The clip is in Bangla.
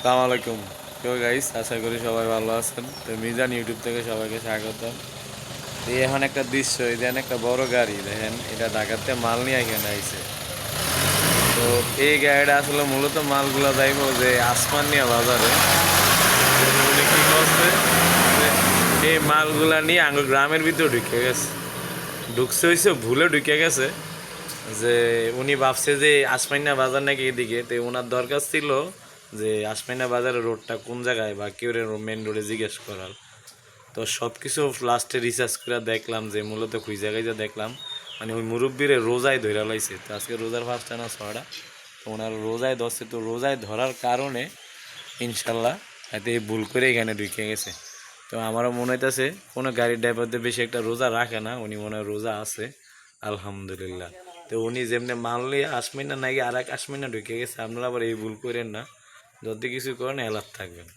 সালাম আলাইকুম। তো গাইস আশা করি সবাই ভালো আছেন। তো মিজান ইউটিউব থেকে সবাইকে স্বাগতম। তো এই এখন একটা দৃশ্য, এই দেখেন একটা বড় গাড়ি, দেখেন, এটা ঢাকাতে মাল নিয়ে এখানে আইছে। তো এই গাড়িটা আসলে মূলত মালগুলো যাইব যে আসমান নিয়ে বাজারে। উনি কি করছে? এই মালগুলা নিয়ে আঙ্গ গ্রামের ভিতরে ঢুকে গেছে। ঢুকছে হয়েছে ভুলে ঢুকে গেছে। যে উনি ভাবছে যে আসমাইনা বাজার নাকি এদিকে। তো ওনার দরকার ছিল যে আসমাইনা বাজারের রোডটা কোন জায়গায় বা কেউ মেন রোডে জিজ্ঞেস করার। তো সব কিছু লাস্টে রিসার্চ করে দেখলাম যে মূলত খুঁজ জায়গায় যে দেখলাম মানে ওই মুরব্বীরে রোজায় ধরে লাইছে। তো আজকে রোজার ফার্স্ট না ছড়া তো ওনার রোজায় ধরছে, তো রোজায় ধরার কারণে ইনশাল্লাহ হয়তো এই ভুল করে এখানে ঢুকে গেছে। তো আমারও মনে হইতেছে, কোনো গাড়ির ড্রাইভারদের বেশি একটা রোজা রাখে না, উনি মনে হয় রোজা আছে, আলহামদুলিল্লাহ। তো উনি যেমনি মানলে আসবেন না নাকি আর এক আসবেন না ঢুকে গেছে, আপনারা আবার এই ভুল করেন না। যদি কিছু করেন অ্যালার্ট থাকবেন